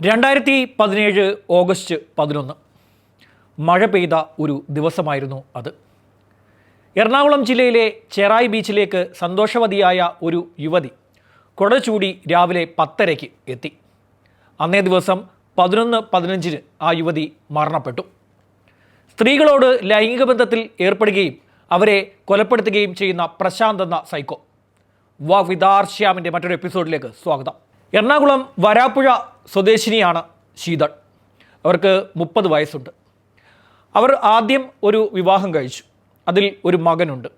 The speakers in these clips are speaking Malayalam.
രണ്ടായിരത്തി പതിനേഴ് ഓഗസ്റ്റ് പതിനൊന്ന്. മഴ പെയ്ത ഒരു ദിവസമായിരുന്നു അത്. എറണാകുളം ജില്ലയിലെ ചെറായി ബീച്ചിലേക്ക് സന്തോഷവതിയായ ഒരു യുവതി കുടചൂടി രാവിലെ പത്തരയ്ക്ക് എത്തി. അന്നേ ദിവസം പതിനൊന്ന് പതിനഞ്ചിന് ആ യുവതി മരണപ്പെട്ടു. സ്ത്രീകളോട് ലൈംഗിക ബന്ധത്തിൽ ഏർപ്പെടുകയും അവരെ കൊലപ്പെടുത്തുകയും ചെയ്യുന്ന പ്രശാന്ത് എന്ന സൈക്കോ വാ വിദാർ ശ്യാമിന്റെ മറ്റൊരു എപ്പിസോഡിലേക്ക് സ്വാഗതം. എറണാകുളം വരാപ്പുഴ സ്വദേശിനിയാണ് ശീതൾ. അവർക്ക് മുപ്പത് വയസ്സുണ്ട്. അവർ ആദ്യം ഒരു വിവാഹം കഴിച്ചു. അതിൽ ഒരു മകനുണ്ട്.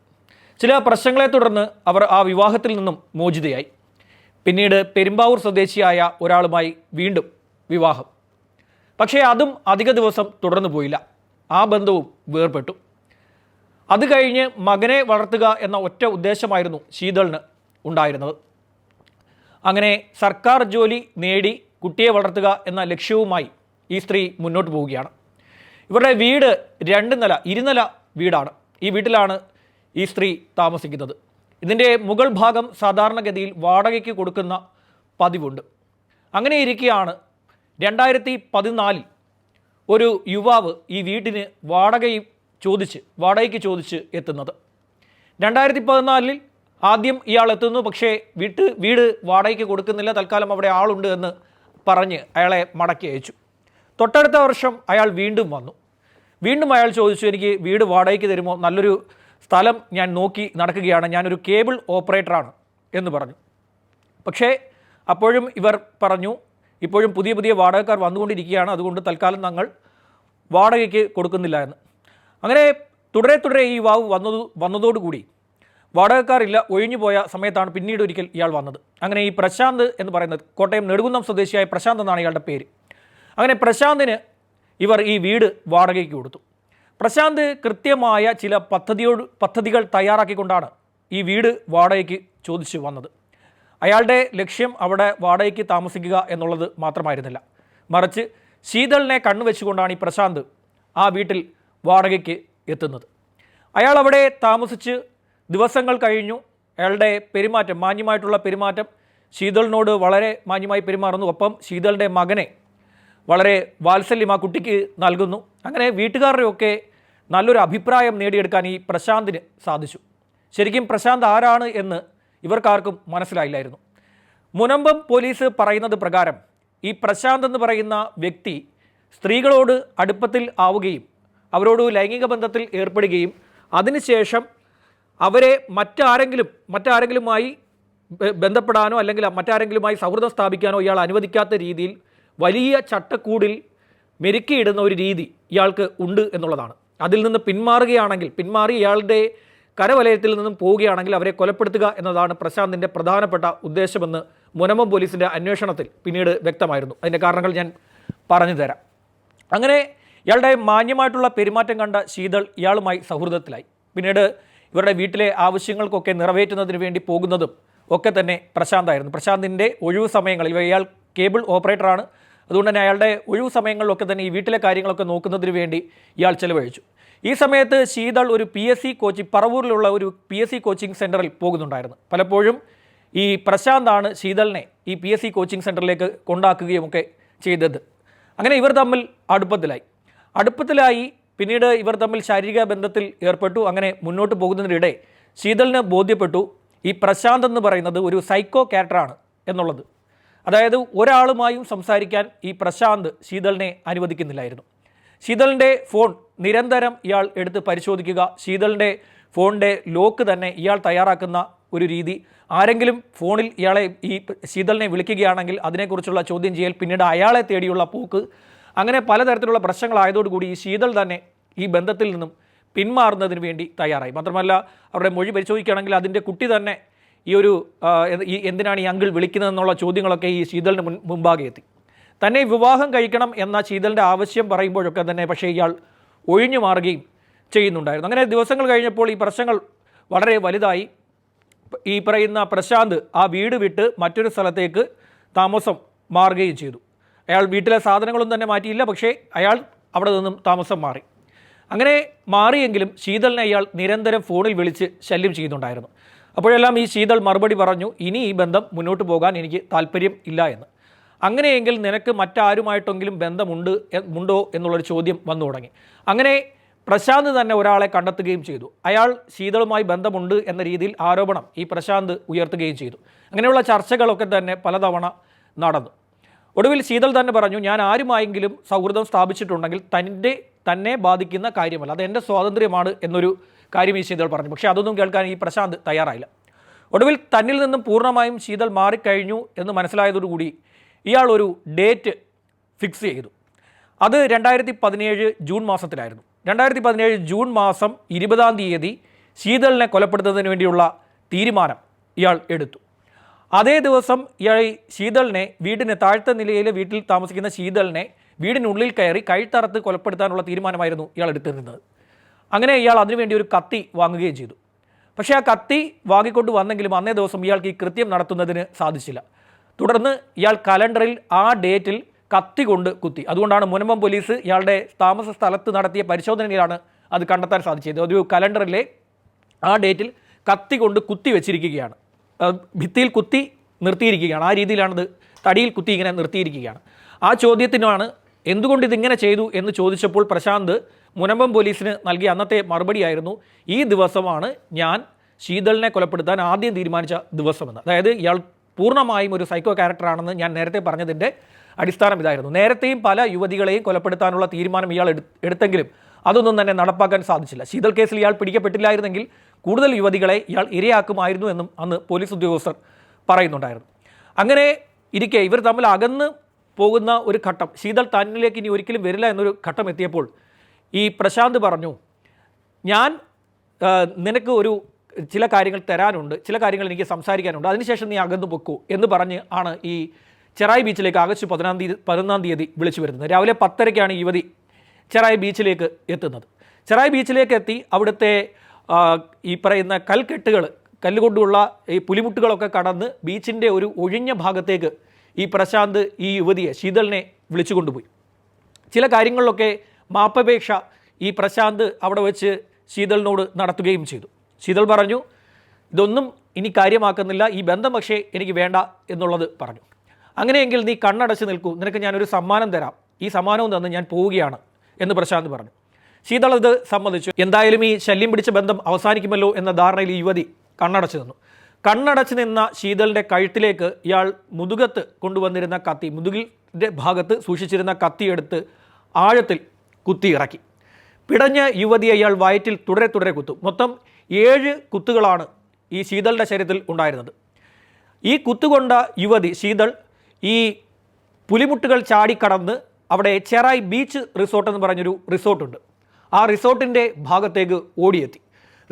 ചില പ്രശ്നങ്ങളെ തുടർന്ന് അവർ ആ വിവാഹത്തിൽ നിന്നും മോചിതയായി. പിന്നീട് പെരുമ്പാവൂർ സ്വദേശിയായ ഒരാളുമായി വീണ്ടും വിവാഹം. പക്ഷേ അതും അധിക ദിവസം തുടർന്നു പോയില്ല. ആ ബന്ധവും വേർപെട്ടു. അത് കഴിഞ്ഞ് മകനെ വളർത്തുക എന്ന ഒറ്റ ഉദ്ദേശമായിരുന്നു ശീതളിന് ഉണ്ടായിരുന്നത്. അങ്ങനെ സർക്കാർ ജോലി നേടി കുട്ടിയെ വളർത്തുക എന്ന ലക്ഷ്യവുമായി ഈ സ്ത്രീ മുന്നോട്ട് പോവുകയാണ്. ഇവരുടെ വീട് രണ്ട് നില ഇരുനില വീടാണ്. ഈ വീട്ടിലാണ് ഈ സ്ത്രീ താമസിക്കുന്നത്. ഇതിന്റെ മുകൾ ഭാഗം സാധാരണഗതിയിൽ വാടകയ്ക്ക് കൊടുക്കുന്ന പതിവുണ്ട്. അങ്ങനെ ഇരിക്കെയാണ് രണ്ടായിരത്തി പതിനാലിൽ ഒരു യുവാവ് ഈ വീട്ടിന് വാടകയും ചോദിച്ച് വാടകയ്ക്ക് ചോദിച്ച് എത്തുന്നത്. രണ്ടായിരത്തി പതിനാലിൽ ആദ്യം ഇയാൾ എത്തുന്നു. പക്ഷേ വീട്ട് വീട് വാടകയ്ക്ക് കൊടുക്കുന്നില്ല. തൽക്കാലം അവിടെ ആളുണ്ട് എന്ന് പറഞ്ഞ് അയാളെ മടക്കി അയച്ചു. തൊട്ടടുത്ത വർഷം അയാൾ വീണ്ടും വന്നു. വീണ്ടും അയാൾ ചോദിച്ചു എനിക്ക് വീട് വാടകയ്ക്ക് തരുമോ? നല്ലൊരു സ്ഥലം ഞാൻ നോക്കി നടക്കുകയാണ്. ഞാനൊരു കേബിൾ ഓപ്പറേറ്ററാണ് എന്ന് പറഞ്ഞു. പക്ഷേ അപ്പോഴും ഇവർ പറഞ്ഞു ഇപ്പോഴും പുതിയ പുതിയ വാടകക്കാർ വന്നുകൊണ്ടിരിക്കുകയാണ്. അതുകൊണ്ട് തൽക്കാലം ഞങ്ങൾ വാടകയ്ക്ക് കൊടുക്കുന്നില്ല എന്ന്. അങ്ങനെ തുടരെ തുടരെ ഈ വാവ് വന്നത് വന്നതോടുകൂടി വാടകക്കാരില്ല ഒഴിഞ്ഞു പോയ സമയത്താണ് പിന്നീട് ഒരിക്കൽ ഇയാൾ വന്നത്. അങ്ങനെ ഈ പ്രശാന്ത് എന്ന് പറയുന്നത് കോട്ടയം നെടുകുന്നം സ്വദേശിയായ പ്രശാന്ത് എന്നാണ് ഇയാളുടെ പേര്. അങ്ങനെ പ്രശാന്തിന് ഇവർ ഈ വീട് വാടകയ്ക്ക് കൊടുത്തു. പ്രശാന്ത് കൃത്യമായ ചില പദ്ധതിയോട് പദ്ധതികൾ തയ്യാറാക്കിക്കൊണ്ടാണ് ഈ വീട് വാടകയ്ക്ക് ചോദിച്ചു വന്നത്. അയാളുടെ ലക്ഷ്യം അവിടെ വാടകയ്ക്ക് താമസിക്കുക എന്നുള്ളത് മാത്രമായിരുന്നില്ല. മറിച്ച് ശീതളിനെ കണ്ണുവെച്ചുകൊണ്ടാണ് ഈ പ്രശാന്ത് ആ വീട്ടിൽ വാടകയ്ക്ക് എത്തുന്നത്. അയാൾ അവിടെ താമസിച്ച് ദിവസങ്ങൾ കഴിഞ്ഞു. അയാളുടെ പെരുമാറ്റം മാന്യമായിട്ടുള്ള പെരുമാറ്റം ശീതളിനോട് വളരെ മാന്യമായി പെരുമാറുന്നു. ഒപ്പം ശീതളിന്റെ മകനെ വളരെ വാത്സല്യം ആ കുട്ടിക്ക് നൽകുന്നു. അങ്ങനെ വീട്ടുകാരുടെയൊക്കെ നല്ലൊരു അഭിപ്രായം നേടിയെടുക്കാൻ ഈ പ്രശാന്തിന് സാധിച്ചു. ശരിക്കും പ്രശാന്ത് ആരാണ് എന്ന് ഇവർക്കാർക്കും മനസ്സിലായില്ലായിരുന്നു. മുനമ്പം പോലീസ് പറയുന്നത് പ്രകാരം ഈ പ്രശാന്ത് എന്ന് പറയുന്ന വ്യക്തി സ്ത്രീകളോട് അടുപ്പത്തിൽ ആവുകയും അവരോട് ലൈംഗിക ബന്ധത്തിൽ ഏർപ്പെടുകയും അതിനുശേഷം അവരെ മറ്റാരെങ്കിലും മറ്റാരെങ്കിലുമായി ബന്ധപ്പെടാനോ അല്ലെങ്കിൽ മറ്റാരെങ്കിലുമായി സൗഹൃദം സ്ഥാപിക്കാനോ ഇയാൾ അനുവദിക്കാത്ത രീതിയിൽ വലിയ ചട്ടക്കൂടിൽ മെരുക്കിയിടുന്ന ഒരു രീതി ഇയാൾക്ക് ഉണ്ട് എന്നുള്ളതാണ്. അതിൽ നിന്ന് പിന്മാറുകയാണെങ്കിൽ പിന്മാറി ഇയാളുടെ കരവലയത്തിൽ നിന്നും പോവുകയാണെങ്കിൽ അവരെ കൊലപ്പെടുത്തുക എന്നതാണ് പ്രശാന്തിന്റെ പ്രധാനപ്പെട്ട ഉദ്ദേശമെന്ന് മുനമ്പം പോലീസിന്റെ അന്വേഷണത്തിൽ പിന്നീട് വ്യക്തമായിരുന്നു. അതിന്റെ കാരണങ്ങൾ ഞാൻ പറഞ്ഞു തരാം. അങ്ങനെ ഇയാളുടെ മാന്യമായിട്ടുള്ള പെരുമാറ്റം കണ്ട ശീതൾ ഇയാളുമായി സൗഹൃദത്തിലായി. പിന്നീട് ഇവരുടെ വീട്ടിലെ ആവശ്യങ്ങൾക്കൊക്കെ നിറവേറ്റുന്നതിന് വേണ്ടി പോകുന്നതും ഒക്കെ തന്നെ പ്രശാന്തായിരുന്നു. പ്രശാന്തിന്റെ ഒഴിവ് സമയങ്ങളിൽ ഇയാൾ കേബിൾ ഓപ്പറേറ്ററാണ്. അതുകൊണ്ട് തന്നെ അയാളുടെ ഒഴിവ് സമയങ്ങളിലൊക്കെ തന്നെ ഈ വീട്ടിലെ കാര്യങ്ങളൊക്കെ നോക്കുന്നതിന് വേണ്ടി ഇയാൾ ചെലവഴിച്ചു. ഈ സമയത്ത് ശീതൾ ഒരു പി എസ് സി കോച്ചിങ് പറവൂരിലുള്ള ഒരു പി എസ് സി കോച്ചിങ് സെന്ററിൽ പോകുന്നുണ്ടായിരുന്നു. പലപ്പോഴും ഈ പ്രശാന്താണ് ശീതളിനെ ഈ പി എസ് സി കോച്ചിങ് സെന്ററിലേക്ക് കൊണ്ടാക്കുകയുമൊക്കെ ചെയ്തത്. അങ്ങനെ ഇവർ തമ്മിൽ അടുപ്പത്തിലായി. അടുപ്പത്തിലായി പിന്നീട് ഇവർ തമ്മിൽ ശാരീരിക ബന്ധത്തിൽ ഏർപ്പെട്ടു. അങ്ങനെ മുന്നോട്ട് പോകുന്നതിനിടെ ശീതലിന് ബോധ്യപ്പെട്ടു. ഈ പ്രശാന്ത് എന്ന് പറയുന്നത് ഒരു സൈക്കോ ക്യാരക്ടറാണ് എന്നുള്ളത്. അതായത് ഒരാളുമായും സംസാരിക്കാൻ ഈ പ്രശാന്ത് ശീതളിനെ അനുവദിക്കുന്നില്ലായിരുന്നു. ശീതളിന്റെ ഫോൺ നിരന്തരം ഇയാൾ എടുത്ത് പരിശോധിക്കുക. ശീതളിന്റെ ഫോണിന്റെ ലോക്ക് തന്നെ ഇയാൾ തയ്യാറാക്കുന്ന ഒരു രീതി. ആരെങ്കിലും ഫോണിൽ ഇയാളെ ഈ ശീതളിനെ വിളിക്കുകയാണെങ്കിൽ അതിനെക്കുറിച്ചുള്ള ചോദ്യം ചെയ്യൽ പിന്നീട് അയാളെ തേടിയുള്ള പോക്ക് അങ്ങനെ പലതരത്തിലുള്ള പ്രശ്നങ്ങളായതോടുകൂടി ഈ ശീതൾ തന്നെ ഈ ബന്ധത്തിൽ നിന്നും പിന്മാറുന്നതിന് വേണ്ടി തയ്യാറായി. മാത്രമല്ല അവരുടെ മൊഴി പരിശോധിക്കുകയാണെങ്കിൽ അതിന്റെ കുട്ടി തന്നെ ഈ ഒരു ഈ എന്തിനാണ് ഈ അങ്കിൾ വിളിക്കുന്നതെന്നുള്ള ചോദ്യങ്ങളൊക്കെ ഈ ശീതളിന് മുൻ മുമ്പാകെ എത്തി. തന്നെ വിവാഹം കഴിക്കണം എന്ന ശീതളിന്റെ ആവശ്യം പറയുമ്പോഴൊക്കെ തന്നെ പക്ഷേ ഇയാൾ ഒഴിഞ്ഞു മാറുകയും ചെയ്യുന്നുണ്ടായിരുന്നു. അങ്ങനെ ദിവസങ്ങൾ കഴിഞ്ഞപ്പോൾ ഈ പ്രശ്നങ്ങൾ വളരെ വലുതായി. ഈ പറയുന്ന പ്രശാന്ത് ആ വീട് വിട്ട് മറ്റൊരു സ്ഥലത്തേക്ക് താമസം മാറുകയും ചെയ്തു. അയാൾ വീട്ടിലെ സാധനങ്ങളൊന്നും തന്നെ മാറ്റിയില്ല പക്ഷേ അയാൾ അവിടെ നിന്നും താമസം മാറി. അങ്ങനെ മാറിയെങ്കിലും ശീതളിനെ അയാൾ നിരന്തരം ഫോണിൽ വിളിച്ച് ശല്യം ചെയ്യുന്നുണ്ടായിരുന്നു. അപ്പോഴെല്ലാം ഈ ശീതൾ മറുപടി പറഞ്ഞു ഇനി ഈ ബന്ധം മുന്നോട്ട് പോകാൻ എനിക്ക് താല്പര്യം ഇല്ല എന്ന്. അങ്ങനെയെങ്കിൽ നിനക്ക് മറ്റാരുമായിട്ടെങ്കിലും ബന്ധമുണ്ട് ഉണ്ടോ എന്നുള്ളൊരു ചോദ്യം വന്നു തുടങ്ങി. അങ്ങനെ പ്രശാന്ത് തന്നെ ഒരാളെ കണ്ടെത്തുകയും ചെയ്തു. അയാൾ ശീതളുമായി ബന്ധമുണ്ട് എന്ന രീതിയിൽ ആരോപണം ഈ പ്രശാന്ത് ഉയർത്തുകയും ചെയ്തു. അങ്ങനെയുള്ള ചർച്ചകളൊക്കെ തന്നെ പലതവണ നടന്നു. ഒടുവിൽ ശീതൾ തന്നെ പറഞ്ഞു ഞാൻ ആരുമായെങ്കിലും സൗഹൃദം സ്ഥാപിച്ചിട്ടുണ്ടെങ്കിൽ തന്റെ തന്നെ ബാധിക്കുന്ന കാര്യമല്ല. അത് എന്റെ സ്വാതന്ത്ര്യമാണ് എന്നൊരു കാര്യം ഈ ശീതൾ പറഞ്ഞു. പക്ഷേ അതൊന്നും കേൾക്കാൻ ഈ പ്രശാന്ത് തയ്യാറായില്ല. ഒടുവിൽ തന്നിൽ നിന്നും പൂർണമായും ശീതൾ മാറിക്കഴിഞ്ഞു എന്ന് മനസ്സിലായതോടുകൂടി ഇയാൾ ഒരു ഡേറ്റ് ഫിക്സ് ചെയ്തു. അത് രണ്ടായിരത്തി പതിനേഴ് ജൂൺ മാസത്തിലായിരുന്നു. രണ്ടായിരത്തി പതിനേഴ് ജൂൺ മാസം ഇരുപതാം തീയതി ശീതളിനെ കൊലപ്പെടുത്തുന്നതിന് വേണ്ടിയുള്ള തീരുമാനം ഇയാൾ എടുത്തു. അതേ ദിവസം ഇയാൾ ശീതളിനെ വീടിന് താഴ്ത്ത നിലയിലെ വീട്ടിൽ താമസിക്കുന്ന ശീതളിനെ വീടിനുള്ളിൽ കയറി കഴുത്തറത്ത് കൊലപ്പെടുത്താനുള്ള തീരുമാനമായിരുന്നു ഇയാൾ എടുത്തിരുന്നത്. അങ്ങനെ ഇയാൾ അതിനുവേണ്ടി ഒരു കത്തി വാങ്ങുകയും ചെയ്തു. പക്ഷേ ആ കത്തി വാങ്ങിക്കൊണ്ട് വന്നെങ്കിലും അന്നേ ദിവസം ഇയാൾക്ക് ഈ കൃത്യം നടത്തുന്നതിന് സാധിച്ചില്ല. തുടർന്ന് ഇയാൾ കലണ്ടറിൽ ആ ഡേറ്റിൽ കത്തി കൊണ്ട് കുത്തി. അതുകൊണ്ടാണ് മുനമ്പം പോലീസ് ഇയാളുടെ താമസ സ്ഥലത്ത് നടത്തിയ പരിശോധനയിലാണ് അത് കണ്ടെത്താൻ സാധിച്ചത്. ഒരു കലണ്ടറിലെ ആ ഡേറ്റിൽ കത്തി കൊണ്ട് കുത്തി വെച്ചിരിക്കുകയാണ്. ഭിത്തിയിൽ കുത്തി നിർത്തിയിരിക്കുകയാണ്. ആ രീതിയിലാണത് തടിയിൽ കുത്തി ഇങ്ങനെ നിർത്തിയിരിക്കുകയാണ്. ആ ചോദ്യത്തിനാണ് എന്തുകൊണ്ട് ഇതിങ്ങനെ ചെയ്തു എന്ന് ചോദിച്ചപ്പോൾ പ്രശാന്ത് മുനമ്പം പോലീസിന് നൽകിയ അന്നത്തെ മറുപടിയായിരുന്നു ഈ ദിവസമാണ് ഞാൻ ശീതളിനെ കൊലപ്പെടുത്താൻ ആദ്യം തീരുമാനിച്ച ദിവസമെന്ന്. അതായത് ഇയാൾ പൂർണമായും ഒരു സൈക്കോ ക്യാരക്ടറാണെന്ന് ഞാൻ നേരത്തെ പറഞ്ഞതിന്റെ അടിസ്ഥാനം ഇതായിരുന്നു. നേരത്തെയും പല യുവതികളെയും കൊലപ്പെടുത്താനുള്ള തീരുമാനം ഇയാൾ എടുത്തെങ്കിലും അതൊന്നും തന്നെ നടപ്പാക്കാൻ സാധിച്ചില്ല. ശീതൾ കേസിൽ ഇയാൾ പിടിക്കപ്പെട്ടില്ലായിരുന്നെങ്കിൽ കൂടുതൽ യുവതികളെ ഇയാൾ ഇരയാക്കുമായിരുന്നു എന്നും അന്ന് പോലീസ് ഉദ്യോഗസ്ഥർ പറയുന്നുണ്ടായിരുന്നു. അങ്ങനെ ഇരിക്കെ ഇവർ തമ്മിൽ അകന്ന് പോകുന്ന ഒരു ഘട്ടം ശീതൾ തന്നിലേക്ക് ഇനി ഒരിക്കലും വരില്ല എന്നൊരു ഘട്ടം എത്തിയപ്പോൾ ഈ പ്രശാന്ത് പറഞ്ഞു ഞാൻ നിനക്ക് ഒരു ചില കാര്യങ്ങൾ തരാനുണ്ട് ചില കാര്യങ്ങൾ എനിക്ക് സംസാരിക്കാനുണ്ട് അതിനുശേഷം നീ അകന്നു പൊക്കൂ എന്ന് പറഞ്ഞ് ആണ് ഈ ചെറായി ബീച്ചിലേക്ക് ആഗസ്റ്റ് പതിനാം തീയതി പതിനൊന്നാം തീയതി വിളിച്ചു വരുന്നത്. രാവിലെ പത്തരയ്ക്കാണ് യുവതി ചെറായി ബീച്ചിലേക്ക് എത്തുന്നത്. ചെറായി ബീച്ചിലേക്ക് എത്തി അവിടുത്തെ ഈ പറയുന്ന കൽക്കെട്ടുകൾ കല്ലുകൊണ്ടുള്ള ഈ പുലിമുട്ടുകളൊക്കെ കടന്ന് ബീച്ചിന്റെ ഒരു ഒഴിഞ്ഞ ഭാഗത്തേക്ക് ഈ പ്രശാന്ത് ഈ യുവതിയെ ശീതളിനെ വിളിച്ചു കൊണ്ടുപോയി. ചില കാര്യങ്ങളിലൊക്കെ മാപ്പപേക്ഷ ഈ പ്രശാന്ത് അവിടെ വെച്ച് ശീതളിനോട് നടത്തുകയും ചെയ്തു. ശീതൾ പറഞ്ഞു ഇതൊന്നും ഇനി കാര്യമാക്കുന്നില്ല ഈ ബന്ധം പക്ഷേ എനിക്ക് വേണ്ട എന്നുള്ളത് പറഞ്ഞു. അങ്ങനെയെങ്കിൽ നീ കണ്ണടച്ച് നിൽക്കൂ നിനക്ക് ഞാനൊരു സമ്മാനം തരാം. ഈ സമ്മാനവും തന്ന് ഞാൻ പോവുകയാണ് എന്ന് പ്രശാന്ത് പറഞ്ഞു. ശീതൾ ഇത് സമ്മതിച്ചു എന്തായാലും ഈ ശല്യം പിടിച്ച ബന്ധം അവസാനിക്കുമല്ലോ എന്ന ധാരണയിൽ ഈ യുവതി കണ്ണടച്ചു നിന്നു. കണ്ണടച്ചു നിന്ന ശീതളിന്റെ കഴുത്തിലേക്ക് ഇയാൾ മുതുകത്ത് കൊണ്ടുവന്നിരുന്ന കത്തി മുതുകിന്റെ ഭാഗത്ത് സൂക്ഷിച്ചിരുന്ന കത്തിയെടുത്ത് ആഴത്തിൽ കുത്തി ഇറക്കി. പിടഞ്ഞ യുവതിയെ ഇയാൾ വയറ്റിൽ തുടരെ തുടരെ കുത്തു. മൊത്തം ഏഴ് കുത്തുകളാണ് ഈ ശീതളുടെ ശരീരത്തിൽ ഉണ്ടായിരുന്നത്. ഈ കുത്തുകൊണ്ട യുവതി ശീതൾ ഈ പുലിമുട്ടുകൾ ചാടിക്കടന്ന് അവിടെ ചെറായി ബീച്ച് റിസോർട്ട് എന്ന് പറഞ്ഞൊരു റിസോർട്ടുണ്ട്. ആ റിസോർട്ടിന്റെ ഭാഗത്തേക്ക് ഓടിയെത്തി.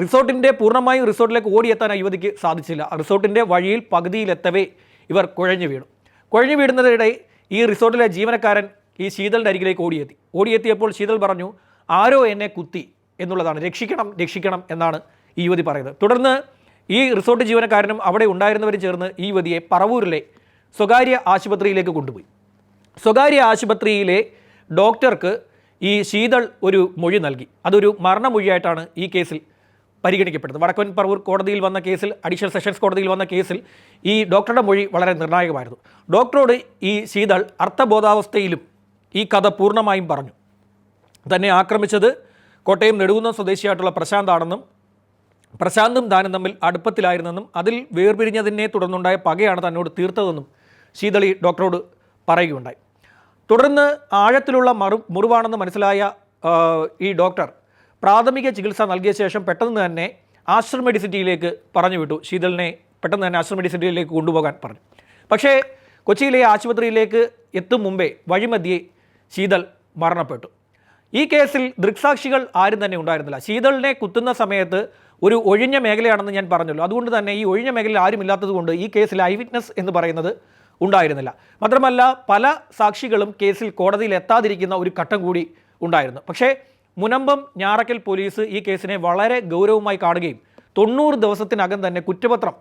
റിസോർട്ടിന്റെ പൂർണമായും റിസോർട്ടിലേക്ക് ഓടിയെത്താൻ ആ യുവതിക്ക് സാധിച്ചില്ല. റിസോർട്ടിന്റെ വഴിയിൽ പകുതിയിലെത്തവേ ഇവർ കുഴഞ്ഞു വീണു. കുഴഞ്ഞു വീടുന്നതിനിടെ ഈ റിസോർട്ടിലെ ജീവനക്കാരൻ ഈ ശീതളിന്റെ അരികിലേക്ക് ഓടിയെത്തി. ഓടിയെത്തിയപ്പോൾ ശീതൾ പറഞ്ഞു ആരോ എന്നെ കുത്തി എന്നുള്ളതാണ്. രക്ഷിക്കണം രക്ഷിക്കണം എന്നാണ് ഈ യുവതി പറയുന്നത്. തുടർന്ന് ഈ റിസോർട്ട് ജീവനക്കാരനും അവിടെ ഉണ്ടായിരുന്നവരും ചേർന്ന് ഈ യുവതിയെ പറവൂരിലെ സ്വകാര്യ ആശുപത്രിയിലേക്ക് കൊണ്ടുപോയി. സ്വകാര്യ ആശുപത്രിയിലെ ഡോക്ടർക്ക് ഈ ശീതൾ ഒരു മൊഴി നൽകി. അതൊരു മരണമൊഴിയായിട്ടാണ് ഈ കേസിൽ പരിഗണിക്കപ്പെടുന്നത്. വടക്കൻ പറവൂർ കോടതിയിൽ വന്ന കേസിൽ അഡീഷണൽ സെഷൻസ് കോടതിയിൽ വന്ന കേസിൽ ഈ ഡോക്ടറുടെ മൊഴി വളരെ നിർണായകമായിരുന്നു. ഡോക്ടറോട് ഈ ശീതൾ അർത്ഥബോധാവസ്ഥയിലും ഈ കഥ പൂർണമായും പറഞ്ഞു. തന്നെ ആക്രമിച്ചത് കോട്ടയം നെടുകുന്നം സ്വദേശിയായിട്ടുള്ള പ്രശാന്താണെന്നും പ്രശാന്തും താനും തമ്മിൽ അടുപ്പത്തിലായിരുന്നെന്നും അതിൽ വേർപിരിഞ്ഞതിനെ തുടർന്നുണ്ടായ പകയാണ് തന്നോട് തീർത്തതെന്നും ശീതളി ഡോക്ടറോട് പറയുകയുണ്ടായി. തുടർന്ന് ആഴത്തിലുള്ള മറു മുറിവാണെന്ന് മനസ്സിലായ ഈ ഡോക്ടർ പ്രാഥമിക ചികിത്സ നൽകിയ ശേഷം പെട്ടെന്ന് തന്നെ ആശ്രമ മെഡിസിറ്റിയിലേക്ക് പറഞ്ഞു വിട്ടു. ശീതളിനെ പെട്ടെന്ന് തന്നെ ആശ്രമ മെഡിസിറ്റിയിലേക്ക് കൊണ്ടുപോകാൻ പറഞ്ഞു. പക്ഷേ കൊച്ചിയിലെ ആശുപത്രിയിലേക്ക് എത്തും മുമ്പേ വഴിമധ്യേ ശീതൾ മരണപ്പെട്ടു. ഈ കേസിൽ ദൃക്സാക്ഷികൾ ആരും തന്നെ ഉണ്ടായിരുന്നില്ല. ശീതളിനെ കുത്തുന്ന സമയത്ത് ഒരു ഒഴിഞ്ഞ മേഖലയാണെന്ന് ഞാൻ പറഞ്ഞല്ലോ. അതുകൊണ്ട് തന്നെ ഈ ഒഴിഞ്ഞ മേഖലയിൽ ആരും ഇല്ലാത്തതുകൊണ്ട് ഈ കേസിൽ ഐ വിറ്റ്നസ് എന്ന് പറയുന്നത് ഉണ്ടായിരുന്നില്ല. മാത്രമല്ല പല സാക്ഷികളും കേസിൽ കോടതിയിൽ എത്താതിരിക്കുന്ന ഒരു ഘട്ടം കൂടി ഉണ്ടായിരുന്നു. പക്ഷേ മുനമ്പം ഞാറക്കൽ പോലീസ് ഈ കേസിനെ വളരെ ഗൗരവമായി കാണുകയും തൊണ്ണൂറ് ദിവസത്തിനകം തന്നെ കുറ്റപത്രം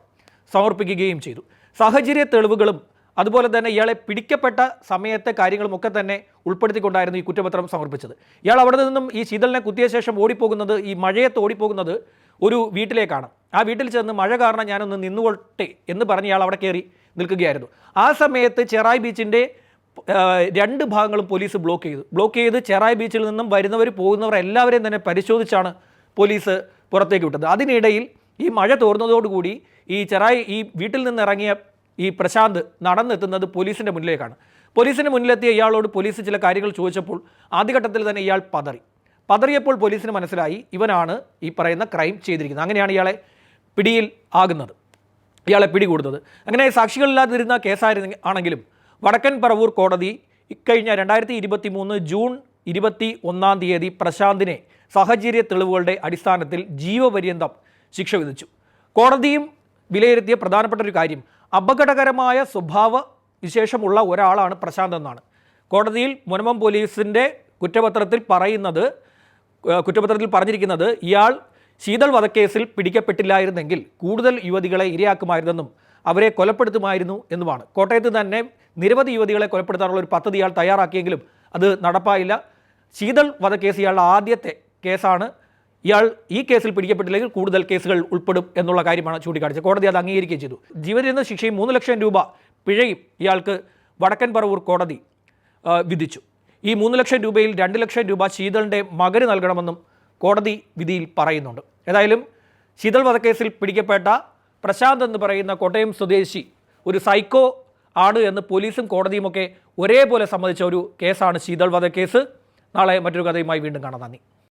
സമർപ്പിക്കുകയും ചെയ്തു. സാഹചര്യ തെളിവുകളും അതുപോലെ തന്നെ ഇയാളെ പിടിക്കപ്പെട്ട സമയത്തെ കാര്യങ്ങളും ഒക്കെ തന്നെ ഉൾപ്പെടുത്തിക്കൊണ്ടായിരുന്നു ഈ കുറ്റപത്രം സമർപ്പിച്ചത്. ഇയാൾ അവിടെ നിന്നും ഈ ശീതളിനെ കുത്തിയ ശേഷം ഓടിപ്പോകുന്നത് ഈ മഴയത്ത് ഓടിപ്പോകുന്നത് ഒരു വീട്ടിലേക്കാണ്. ആ വീട്ടിൽ ചെന്ന് മഴ കാരണം ഞാനൊന്ന് നിന്നുകൊള്ളട്ടെ എന്ന് പറഞ്ഞ് ഇയാൾ അവിടെ കയറി നിൽക്കുകയായിരുന്നു. ആ സമയത്ത് ചെറായി ബീച്ചിന്റെ രണ്ട് ഭാഗങ്ങളും പോലീസ് ബ്ലോക്ക് ചെയ്തു. ബ്ലോക്ക് ചെയ്ത് ചെറായി ബീച്ചിൽ നിന്നും വരുന്നവർ പോകുന്നവർ എല്ലാവരെയും തന്നെ പരിശോധിച്ചാണ് പോലീസ് പുറത്തേക്ക് വിട്ടത്. അതിനിടയിൽ ഈ മഴ തോർന്നതോടുകൂടി ഈ ചെറായി ഈ വീട്ടിൽ നിന്ന് ഇറങ്ങിയ ഈ പ്രശാന്ത് നടന്നെത്തുന്നത് പോലീസിന്റെ മുന്നിലേക്കാണ്. പോലീസിന് മുന്നിലെത്തിയ ഇയാളോട് പോലീസ് ചില കാര്യങ്ങൾ ചോദിച്ചപ്പോൾ ആദ്യഘട്ടത്തിൽ തന്നെ ഇയാൾ പതറി. പതറിയപ്പോൾ പോലീസിന് മനസ്സിലായി ഇവനാണ് ഈ പറയുന്ന ക്രൈം ചെയ്തിരിക്കുന്നത്. അങ്ങനെയാണ് ഇയാളെ പിടിയിൽ ആകുന്നത്. ഇയാളെ പിടികൂടുന്നത്. അങ്ങനെ സാക്ഷികളില്ലാതിരുന്ന കേസായിരുന്നു ആണെങ്കിലും വടക്കൻ പറവൂർ കോടതി ഇക്കഴിഞ്ഞ രണ്ടായിരത്തി ഇരുപത്തി മൂന്ന് ജൂൺ ഇരുപത്തി ഒന്നാം തീയതി പ്രശാന്തിനെ സാഹചര്യ തെളിവുകളുടെ അടിസ്ഥാനത്തിൽ ജീവപര്യന്തം ശിക്ഷ വിധിച്ചു. കോടതിയും വിലയിരുത്തിയ പ്രധാനപ്പെട്ട ഒരു കാര്യം അപകടകരമായ സ്വഭാവ വിശേഷമുള്ള ഒരാളാണ് പ്രശാന്ത് എന്നാണ്. കോടതിയിൽ മുനമം പോലീസിന്റെ കുറ്റപത്രത്തിൽ പറയുന്നത് കുറ്റപത്രത്തിൽ പറഞ്ഞിരിക്കുന്നത് ഇയാൾ ശീതൾ വധക്കേസിൽ പിടിക്കപ്പെട്ടില്ലായിരുന്നെങ്കിൽ കൂടുതൽ യുവതികളെ ഇരയാക്കുമായിരുന്നെന്നും അവരെ കൊലപ്പെടുത്തുമായിരുന്നു എന്നുമാണ്. കോട്ടയത്ത് തന്നെ നിരവധി യുവതികളെ കൊലപ്പെടുത്താനുള്ള ഒരു പദ്ധതി ഇയാൾ തയ്യാറാക്കിയെങ്കിലും അത് നടപ്പായില്ല. ശീതൾ വധക്കേസ് ഇയാളുടെ ആദ്യത്തെ കേസാണ്. ഇയാൾ ഈ കേസിൽ പിടിക്കപ്പെട്ടില്ലെങ്കിൽ കൂടുതൽ കേസുകൾ ഉൾപ്പെടും എന്നുള്ള കാര്യമാണ് ചൂണ്ടിക്കാണിച്ചത്. കോടതി അത് അംഗീകരിക്കുകയും ചെയ്തു. ജീവനിരുന്ന ശിക്ഷയും മൂന്ന് ലക്ഷം രൂപ പിഴയും ഇയാൾക്ക് വടക്കൻ പറവൂർ കോടതി വിധിച്ചു. ഈ മൂന്ന് ലക്ഷം രൂപയിൽ രണ്ട് ലക്ഷം രൂപ ശീതളിന്റെ മകന് നൽകണമെന്നും കോടതി വിധിയിൽ പറയുന്നുണ്ട്. ഏതായാലും ശീതൾ വധക്കേസിൽ പിടിക്കപ്പെട്ട പ്രശാന്ത് എന്ന് പറയുന്ന കോട്ടയം സ്വദേശി ഒരു സൈക്കോ ആണ് എന്ന് പോലീസും കോടതിയുമൊക്കെ ഒരേപോലെ സമ്മതിച്ച ഒരു കേസാണ് ശീതൾ വധക്കേസ്. നാളെ മറ്റൊരു കഥയുമായി വീണ്ടും കാണാം. നന്ദി.